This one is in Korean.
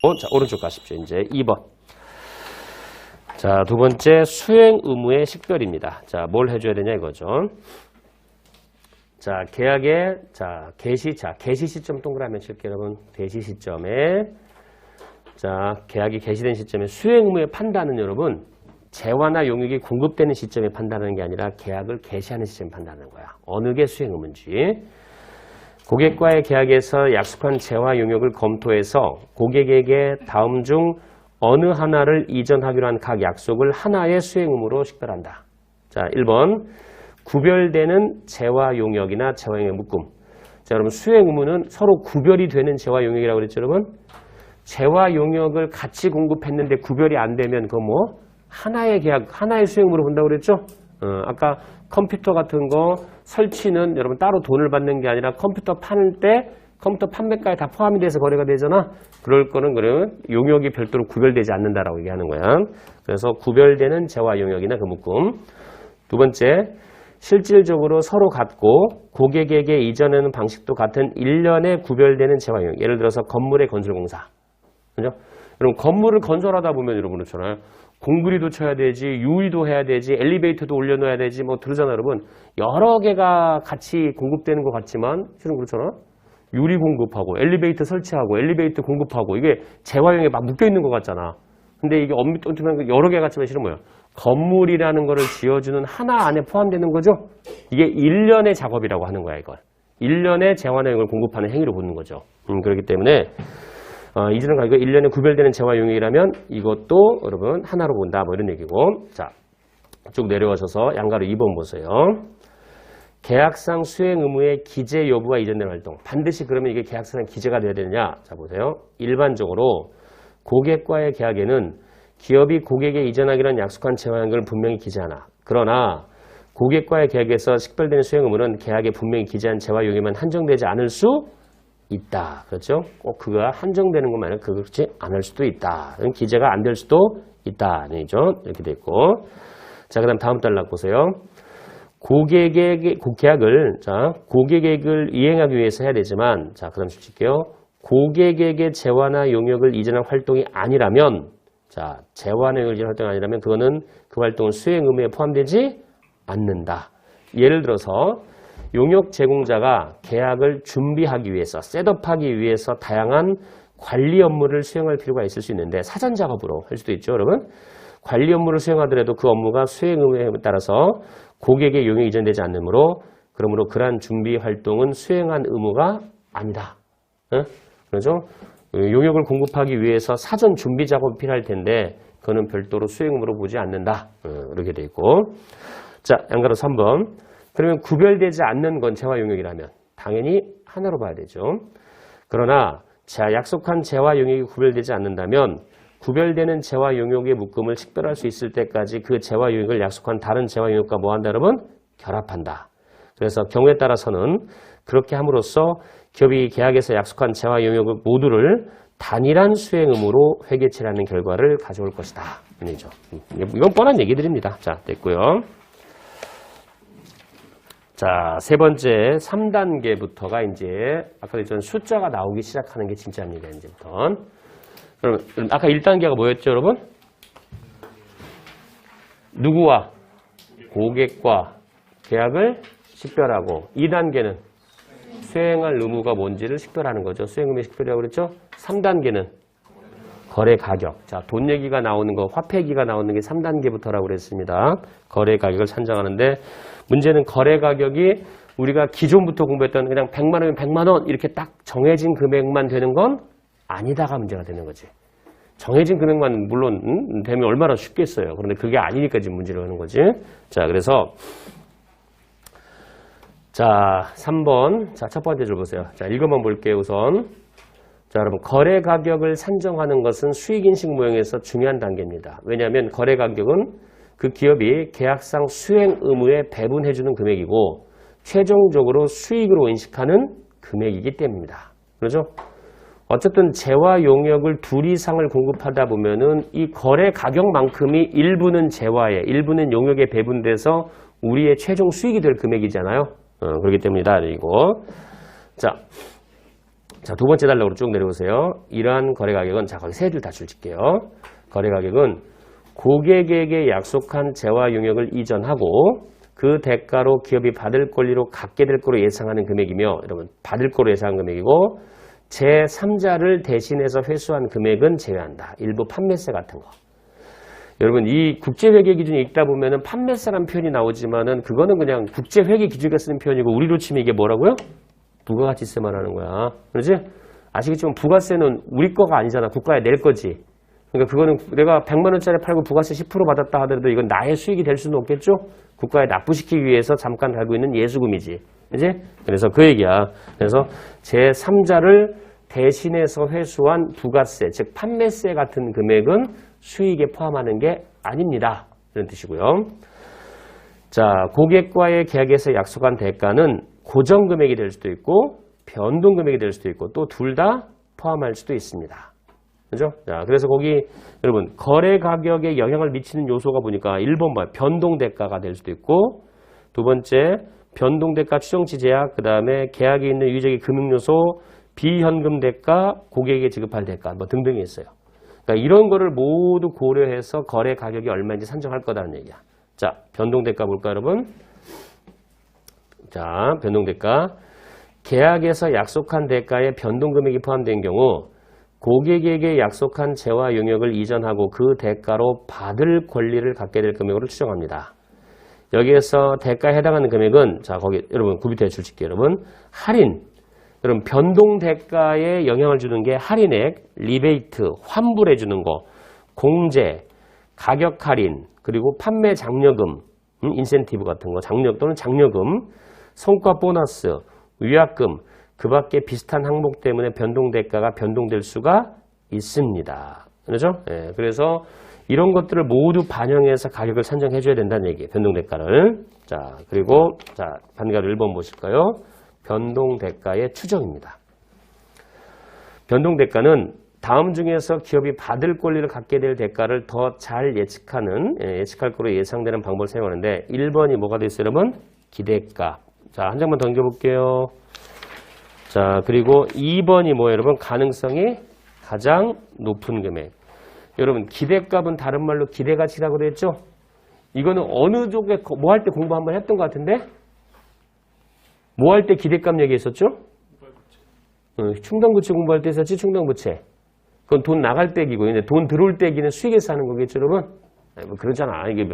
어, 자, 오른쪽 가십시오. 이제 2번. 자, 두 번째 수행 의무의 식별입니다. 자, 뭘 해줘야 되냐 이거죠. 자, 계약의 자 개시 자 개시 시점 동그라미 칠게요, 여러분. 개시 시점에 자 계약이 개시된 시점에 수행 의무의 판단은 여러분 재화나 용역이 공급되는 시점에 판단하는 게 아니라 계약을 개시하는 시점에 판단하는 거야. 어느 게 수행 의무인지. 고객과의 계약에서 약속한 재화 용역을 검토해서 고객에게 다음 중 어느 하나를 이전하기로 한 각 약속을 하나의 수행 의무로 식별한다. 자, 1번. 구별되는 재화 용역이나 재화 용역 묶음. 자, 여러분 수행 의무는 서로 구별이 되는 재화 용역이라고 그랬죠, 여러분? 재화 용역을 같이 공급했는데 구별이 안 되면 그거 뭐 하나의 계약, 하나의 수행 의무로 본다고 그랬죠? 어, 아까 컴퓨터 같은 거 설치는 여러분 따로 돈을 받는 게 아니라 컴퓨터 파는 때 컴퓨터 판매가에 다 포함이 돼서 거래가 되잖아. 그럴 거는 그러면 용역이 별도로 구별되지 않는다라고 얘기하는 거야. 그래서 구별되는 재화 용역이나 그 묶음. 두 번째, 실질적으로 서로 같고 고객에게 이전하는 방식도 같은 일련의 구별되는 재화 용역. 예를 들어서 건물의 건설공사. 그죠? 여러분 건물을 건설하다 보면 여러분 그렇잖아요. 공구리도 쳐야 되지, 유리도 해야 되지, 엘리베이터도 올려놓아야 되지, 뭐 들으잖아요, 여러분. 여러 개가 같이 공급되는 것 같지만 실은 그렇잖아. 유리 공급하고, 엘리베이터 설치하고, 엘리베이터 공급하고 이게 재활용에 막 묶여 있는 것 같잖아. 근데 이게 엄밀히 따지면 여러 개 같지만 실은 뭐야? 건물이라는 거를 지어주는 하나 안에 포함되는 거죠. 이게 일련의 작업이라고 하는 거야, 이걸. 일련의 재활용을 공급하는 행위로 보는 거죠. 음, 그렇기 때문에 어, 이전은 가지고 1년에 구별되는 재화 용역이라면 이것도 여러분 하나로 본다. 뭐 이런 얘기고. 자 쭉 내려오셔서 양가로 2번 보세요. 계약상 수행 의무의 기재 여부와 이전된 활동. 반드시 그러면 이게 계약상 기재가 돼야 되느냐? 자 보세요. 일반적으로 고객과의 계약에는 기업이 고객에 이전하기로 한 약속한 재화 용역을 분명히 기재하나. 그러나 고객과의 계약에서 식별되는 수행 의무는 계약에 분명히 기재한 재화 용역만 한정되지 않을 수 있다. 그렇죠? 꼭 그가 한정되는 것만은 그렇지 않을 수도 있다. 기재가 안 될 수도 있다. 아니죠? 이렇게 돼 있고. 자, 그 다음 다음 단락 보세요. 고객에게, 고- 계약을, 자, 고객에게 이행하기 위해서 해야 되지만, 자, 그 다음 줄게요. 고객에게 재화나 용역을 이전한 활동이 아니라면, 자, 재화나 용역을 이전한 활동이 아니라면, 그거는 그 활동은 수행 의무에 포함되지 않는다. 예를 들어서, 용역 제공자가 계약을 준비하기 위해서, 셋업하기 위해서 다양한 관리 업무를 수행할 필요가 있을 수 있는데 사전 작업으로 할 수도 있죠, 여러분. 관리 업무를 수행하더라도 그 업무가 수행 의무에 따라서 고객의 용역이 이전되지 않으므로 그러므로 그러한 준비 활동은 수행한 의무가 아니다. 어? 그렇죠? 용역을 공급하기 위해서 사전 준비 작업이 필요할 텐데 그거는 별도로 수행 의무로 보지 않는다. 어, 이렇게 돼 있고. 자, 양가로 3번. 그러면 구별되지 않는 건 재화 용역이라면 당연히 하나로 봐야 되죠. 그러나 자, 약속한 재화 용역이 구별되지 않는다면 구별되는 재화 용역의 묶음을 식별할 수 있을 때까지 그 재화 용역을 약속한 다른 재화 용역과 뭐 한다 여러분? 결합한다. 그래서 경우에 따라서는 그렇게 함으로써 기업이 계약에서 약속한 재화 용역을 모두를 단일한 수행 의무로 회계치라는 결과를 가져올 것이다. 아니죠. 이건 뻔한 얘기들입니다. 자, 됐고요. 자, 세 번째 3단계부터가 이제 아까 전 숫자가 나오기 시작하는 게 진짜입니다. 이제부터. 그럼 아까 1단계가 뭐였죠, 여러분? 누구와 고객과 계약을 식별하고 2단계는 수행할 의무가 뭔지를 식별하는 거죠. 수행 의무 식별이라고 그랬죠? 3단계는 거래 가격. 자, 돈 얘기가 나오는 거, 화폐기가 나오는 게 3단계부터라고 그랬습니다. 거래 가격을 산정하는데 문제는 거래 가격이 우리가 기존부터 공부했던 그냥 100만 원이면 100만 원 이렇게 딱 정해진 금액만 되는 건 아니다가 문제가 되는 거지. 정해진 금액만 물론 음, 되면 얼마나 쉽겠어요. 그런데 그게 아니니까 지금 문제를 하는 거지. 자, 그래서 자, 3번. 자, 첫 번째 줄 보세요. 자, 읽어만 볼게요, 우선. 자, 여러분, 거래 가격을 산정하는 것은 수익인식 모형에서 중요한 단계입니다. 왜냐하면 거래 가격은 그 기업이 계약상 수행 의무에 배분해주는 금액이고 최종적으로 수익으로 인식하는 금액이기 때문입니다. 그렇죠? 어쨌든 재화 용역을 둘 이상을 공급하다 보면은 이 거래 가격만큼이 일부는 재화에, 일부는 용역에 배분돼서 우리의 최종 수익이 될 금액이잖아요. 어, 그렇기 때문이다. 이거. 자, 자, 두 번째 단락으로 쭉 내려오세요. 이러한 거래 가격은 자, 거기 세줄다 줄질게요. 거래 가격은 고객에게 약속한 재화 용역을 이전하고 그 대가로 기업이 받을 권리로 갖게 될 거로 예상하는 금액이며 여러분 받을 거로 예상한 금액이고 제3자를 대신해서 회수한 금액은 제외한다. 일부 판매세 같은 거. 여러분 이 국제회계 기준이 읽다 보면은 판매세라는 표현이 나오지만은 그거는 그냥 국제회계 기준에 쓰는 표현이고 우리로 치면 이게 뭐라고요? 부가가치세 말하는 거야. 그렇지? 아시겠지만 부가세는 우리 거가 아니잖아. 국가에 낼 거지. 그러니까 그거는 내가 100만 원짜리 팔고 부가세 10% 받았다 하더라도 이건 나의 수익이 될 수는 없겠죠? 국가에 납부시키기 위해서 잠깐 달고 있는 예수금이지. 그지? 그래서 그 얘기야. 그래서 제3자를 대신해서 회수한 부가세, 즉 판매세 같은 금액은 수익에 포함하는 게 아닙니다. 이런 뜻이고요. 자, 고객과의 계약에서 약속한 대가는 고정 금액이 될 수도 있고 변동 금액이 될 수도 있고 또 둘 다 포함할 수도 있습니다. 그죠? 자, 그래서 거기 여러분 거래 가격에 영향을 미치는 요소가 보니까 1번 봐 변동 대가가 될 수도 있고 두 번째 변동 대가 추정치 제약 그다음에 계약에 있는 유의적인 금융 요소 비현금 대가 고객에게 지급할 대가 뭐 등등이 있어요. 그러니까 이런 거를 모두 고려해서 거래 가격이 얼마인지 산정할 거다는 얘기야. 자, 변동 대가 볼까 여러분? 자, 변동 대가. 계약에서 약속한 대가에 변동 금액이 포함된 경우 고객에게 약속한 재화 용역을 이전하고 그 대가로 받을 권리를 갖게 될 금액으로 추정합니다. 여기에서 대가에 해당하는 금액은 자 거기 여러분 구비대 줄칠게요 여러분 할인 여러분 변동 대가에 영향을 주는 게 할인액, 리베이트, 환불해 주는 거, 공제, 가격 할인, 그리고 판매 장려금, 음, 인센티브 같은 거, 장려 또는 장려금, 성과 보너스, 위약금, 그 밖에 비슷한 항목 때문에 변동 대가가 변동될 수가 있습니다. 그렇죠? 예, 그래서 이런 것들을 모두 반영해서 가격을 산정해 줘야 된다는 얘기예요. 변동 대가를. 자, 그리고 자, 반가루 1번 보실까요? 변동 대가의 추정입니다. 변동 대가는 다음 중에서 기업이 받을 권리를 갖게 될 대가를 더 잘 예측하는 예, 예측할 거로 예상되는 방법을 사용하는데 1번이 뭐가 되어 있어요, 여러분? 기대가. 자, 한 장만 더 넘겨 볼게요. 자, 그리고 2번이 뭐예요, 여러분? 가능성이 가장 높은 금액. 여러분, 기대값은 다른 말로 기대가치라고 그랬죠? 이거는 어느 쪽에 뭐 할 때 공부 한번 했던 것 같은데? 뭐 할 때 기대값 얘기했었죠? 어, 충당부채 공부할 때 했었지, 충당부채. 그건 돈 나갈 때기고, 돈 들어올 때기는 수익에서 하는 거겠죠, 여러분? 뭐 그러잖아. 이게